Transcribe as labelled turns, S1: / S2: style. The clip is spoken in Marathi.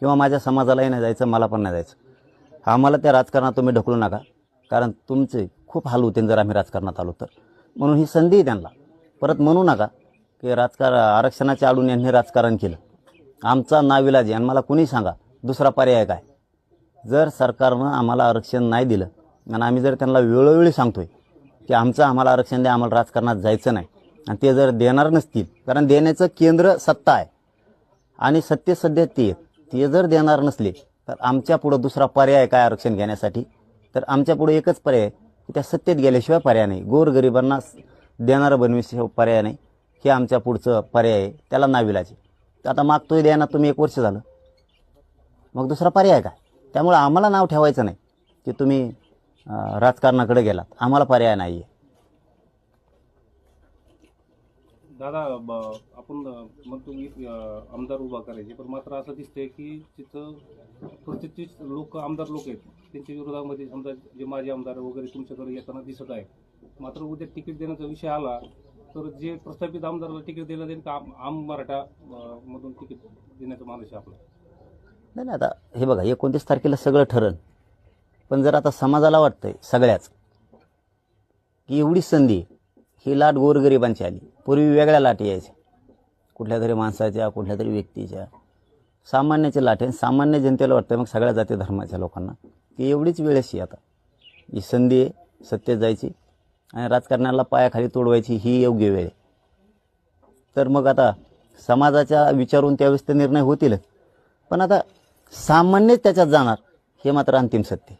S1: किंवा माझ्या समाजालाही नाही जायचं मला पण नाही जायचं. आम्हाला त्या राजकारणात तुम्ही ढकलू नका. कारण तुमचे खूप हाल होते जर आम्ही राजकारणात आलो तर. म्हणून ही संधी आहे त्यांना. परत म्हणू नका की राजकार आरक्षणाच्या आडून यांनी राजकारण केलं. आमचा नाविलाज आहे आणि मला कुणी सांगा दुसरा पर्याय काय? जर सरकारनं आम्हाला आरक्षण नाही दिलं आणि आम्ही जर त्यांना वेळोवेळी सांगतोय की आमचं आम्हाला आरक्षण द्या आम्हाला राजकारणात जायचं नाही आणि ते जर देणार नसतील कारण देण्याचं केंद्र सत्ता आहे. आणि सत्य सध्या ते आहेत. ते जर देणार नसले तर आमच्या पुढं दुसरा पर्याय काय आरक्षण घेण्यासाठी? तर आमच्या पुढे एकच पर्याय की त्या सत्तेत गेल्याशिवाय पर्याय नाही. गोरगरिबांना देणारं बनविशिवाय पर्याय नाही. हे आमच्या पुढचं पर्याय आहे. त्याला नाविलाचे तर आता मागतोय द्यायना तुम्ही एक वर्ष झालं. मग दुसरा पर्याय काय त्यामुळं आम्हाला नाव ठेवायचं नाही की तुम्ही राजकारणाकडे गेलात. आम्हाला पर्याय नाही आहे
S2: दादा ब- आपण अ, म्हणतो की अ, आमदार उभा करायचे पण मात्र असं दिसतंय की तिथं प्रत्येक लोक आमदार लोक आहेत. त्यांच्या विरोधामध्ये समजा जे माजी आमदार वगैरे तुमच्याकडे येताना दिसत आहे मात्र उद्या तिकीट देण्याचा विषय आला तर जे प्रस्थापित आमदाराला तिकीट दिलं जाईल का? आम- आम मराठा अ, मधून तिकीट देण्याचा मानस आहे आपला.
S1: नाही नाही आता हे बघा एकोणतीस तारखेला सगळं ठरण पण जर आता समाजाला वाटतंय सगळ्याच की एवढी संधी ही लाट गोरगरिबांची आली. पूर्वी वेगळ्या लाटी यायच्या. कुठल्या तरी माणसाच्या कुठल्या तरी व्यक्तीच्या. सामान्याची लाट आहे सामान्य जनतेला वाटतं मग सगळ्या जाती धर्माच्या लोकांना की एवढीच वेळ अशी आता. ही संधी आहे सत्तेत जायची आणि राजकारणाला पायाखाली तोडवायची ही योग्य वेळ आहे. तर मग आता समाजाच्या विचारून त्यावेळेस ते निर्णय होतीलच. पण आता सामान्यच त्याच्यात जाणार हे मात्र अंतिम सत्य